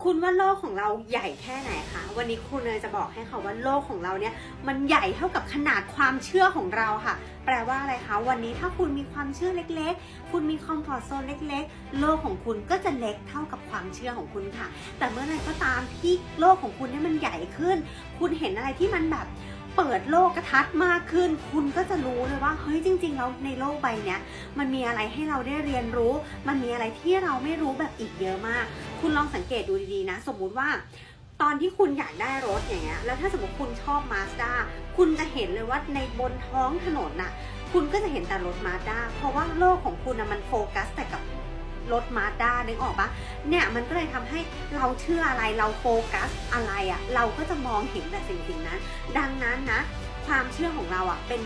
คุณว่าโลกของเราใหญ่แค่ไหนคะ วันนี้คุณเนยจะบอกให้ค่ะว่าโลกของเราเนี่ยมันใหญ่เท่ากับขนาดความเชื่อของเราค่ะ แปลว่าอะไรคะ วันนี้ถ้าคุณมีความเชื่อเล็ก ๆ คุณมีคอมฟอร์ทโซนเล็ก ๆ โลกของคุณก็จะเล็กเท่ากับความเชื่อของคุณค่ะ แต่เมื่อไหรก็ตามที่โลกของคุณเนี่ยมันใหญ่ขึ้น คุณเห็นอะไรที่มันแบบ เปิดโลกกระทัดมากขึ้น คุณก็จะรู้เลยว่าเฮ้ยจริง ๆ แล้วในโลกใบเนี้ยมันมีอะไรให้เราได้เรียนรู้ มันมีอะไรที่เราไม่รู้แบบอีกเยอะมาก คุณลองสังเกตดูดีๆนะ สมมุติว่าตอนที่คุณอยากได้รถอย่างเงี้ย แล้วถ้าสมมติคุณชอบมาสด้าคุณจะเห็นเลยว่าในบนท้องถนนน่ะ คุณก็จะเห็นแต่รถมาสด้าเพราะว่าโลกของคุณนะมันโฟกัสแต่กับ รถมาด้านึกออกปะเนี่ยมันก็เลยทำให้เราเชื่ออะไรเราโฟกัสอะไรอะ่ะเราก็จะมองเห็นแต่สิ่งสิ่งนั้น ดังนั้นนะ ความเชื่อของเราอะ่ะเป็น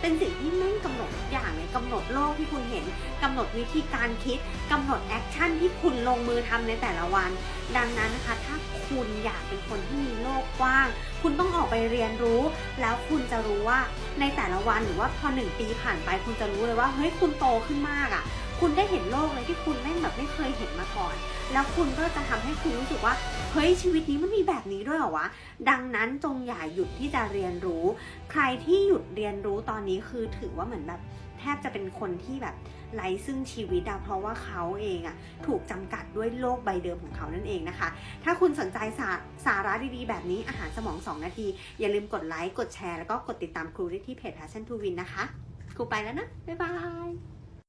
เป็นสิ่งที่แม่งกำหนดทุกอย่างเลยกำหนดโลกที่คุณเห็นกำหนดวิธีการคิดกำหนดแอคชั่นที่คุณลงมือทำในแต่ละวัน ดังนั้นนะคะถ้าคุณอยากเป็นคนที่มีโลกกว้าง คุณต้องออกไปเรียนรู้ แล้วคุณจะรู้ว่าในแต่ละวันหรือว่าพอหนึ่งปีผ่านไปคุณจะรู้เลยว่าเฮ้ยคุณโตขึ้นมากอะ่ะ คุณได้เห็นโลกเลยที่คุณแม่งแบบไม่เคยเห็นมาก่อน แล้วคุณก็จะทำให้คุณรู้สึกว่าเฮ้ยชีวิตนี้มันมีแบบนี้ด้วยเหรอวะ ดังนั้นจงอย่าหยุดที่จะเรียนรู้ ใครที่หยุดเรียนรู้ตอนนี้คือถือว่าเหมือนแบบแทบจะเป็นคนที่แบบไร้ซึ่งชีวิตอะเพราะว่าเขาเองอะถูกจำกัดด้วยโลกใบเดิมของเขานั่นเองนะคะ ถ้าคุณสนใจสาสาระดีๆ แบบนี้อาหารสมอง 2 นาที อย่าลืมกดไลค์ กดแชร์ แล้วก็กดติดตามครูได้ที่เพจ Passion to Win นะคะ ครูไปแล้วนะ บ๊ายบาย